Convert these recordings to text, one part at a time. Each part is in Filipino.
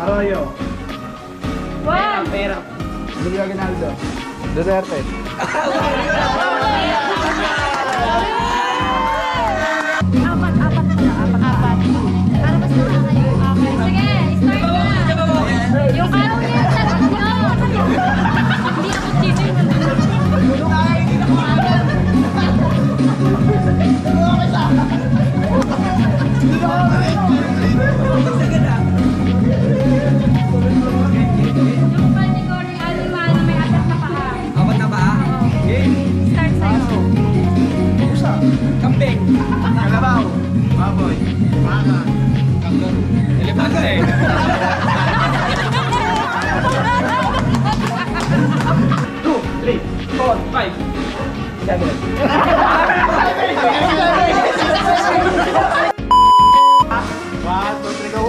Arroyo. One! Pera. Emilio Aguinaldo. Duterte.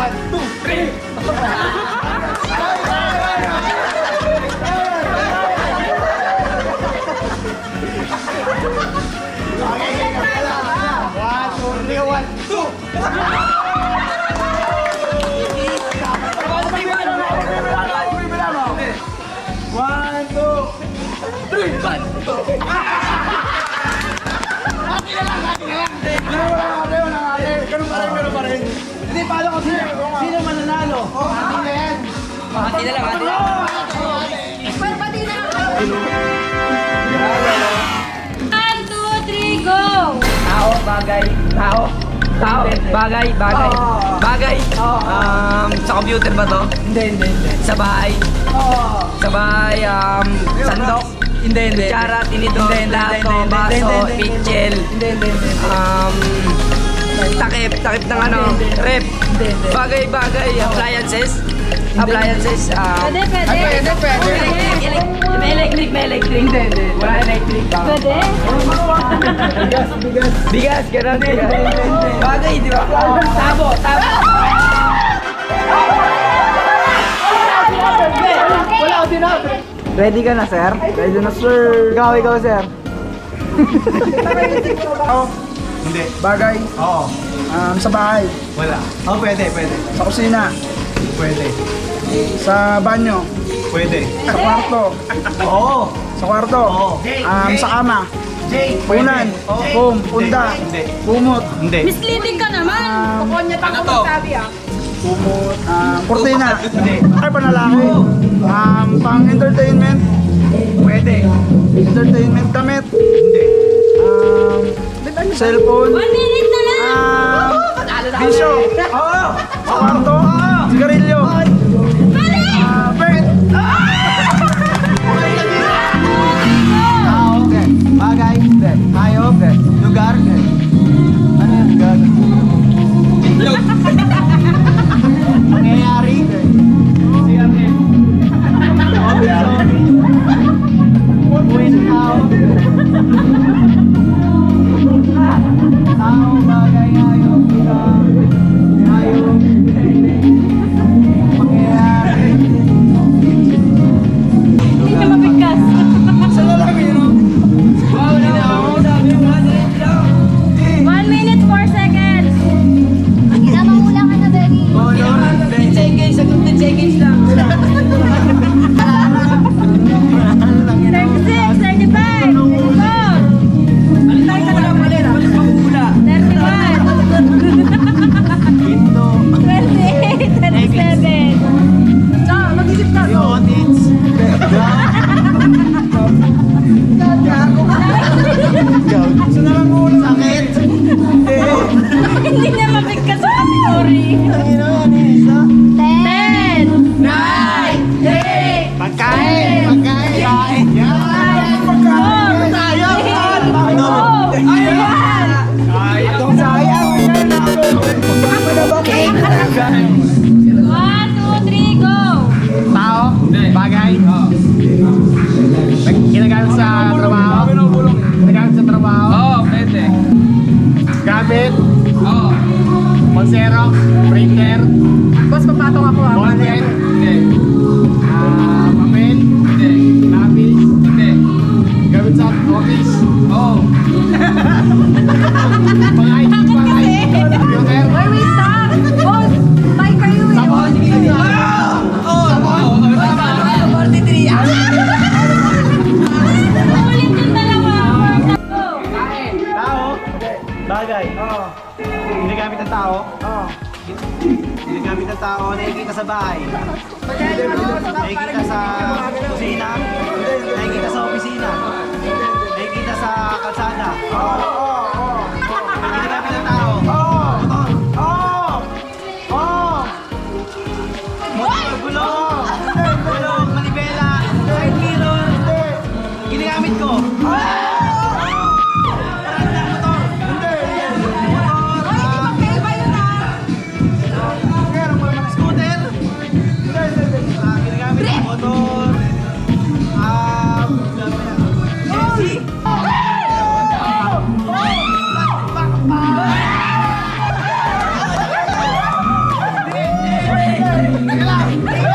One, two, three, go. One, two, three. One, two, three. One, two. One, two. Hindi, paano kasi? Sino mananalo? Ating na yan. Hati na lang, hati na lang. Pati na lang. One, two, three, go! Tao, bagay, tao. Tao, bagay, bagay. Bagay. Um, sa computer ba to? Hindi, hindi, hindi. Sa bahay. Sa bahay, um, sandok. Hindi, hindi. Kutsara, tinidor, hindi, baso, pitchel. Hindi, hindi, hindi. Um, takip, takip ng ano, rep. Hindi, hindi. Bagay, bagay, appliances. Appliances, um, Pwede, pwede. Ay, pwede, pwede. may electric, may electric. Hindi, hindi. Wala electric. Pwede? Bigas, bigas. Bigas, hindi. Bagay, di ba? Tabo, tabo. Wala ako sinabi. Ready ka na, sir? Ready na, sir. Ikaw, ikaw, sir. Hindi. Bagay, Oo. um, sa bahay, Wala. Oh, pwede, pwede. sa kusina, Pwede. sa banyo, Pwede. sa kwarto, Oo. sa kwarto, Oo. um, sa kama, Jay. punan, Hindi. punda, Hindi. kumot, Hindi. Misleading ka naman. um, Ano to? kumot, um, kurtina, Hindi. ay panalaki, um, pang entertainment, Pwede. entertainment damit, Hindi. Cellphone, One minute na lang. um, bisyo, Oo. sa kwarto, sigarilyo, ah, bed, Tao. Hindi. Bagay. Hindi. Hayop. Hindi. Lugar. Hindi. Ano yung lugar? Tao, sorry. Nakikita ไหมล่ะ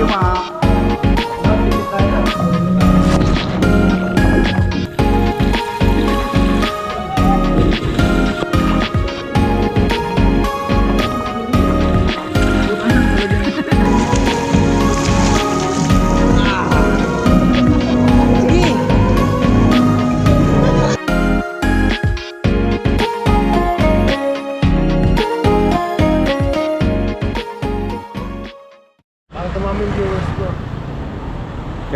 别慌啊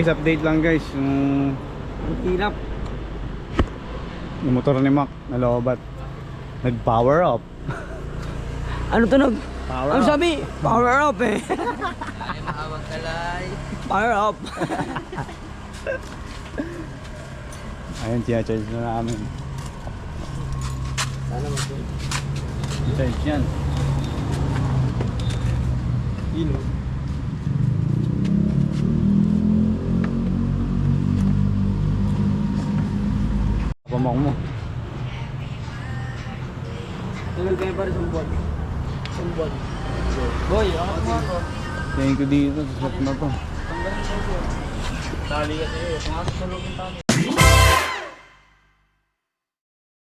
Guys, update lang guys. Yung, Ang hirap. yung motor ni Mac, nalobat. Nag-power up. Ano tunog? Power Ang up. sabi, power up eh. Ay, maawag kalay. power up. Ayun, siya-charge na namin. Sana mag Charge yan. Ino. Pamok mo. Tunog kayo para sumbon. Sumbon. Boy, ako mo. Tingin ko dito sa shop na to. Tali kasi eh. Pumasok sa loob ng tali.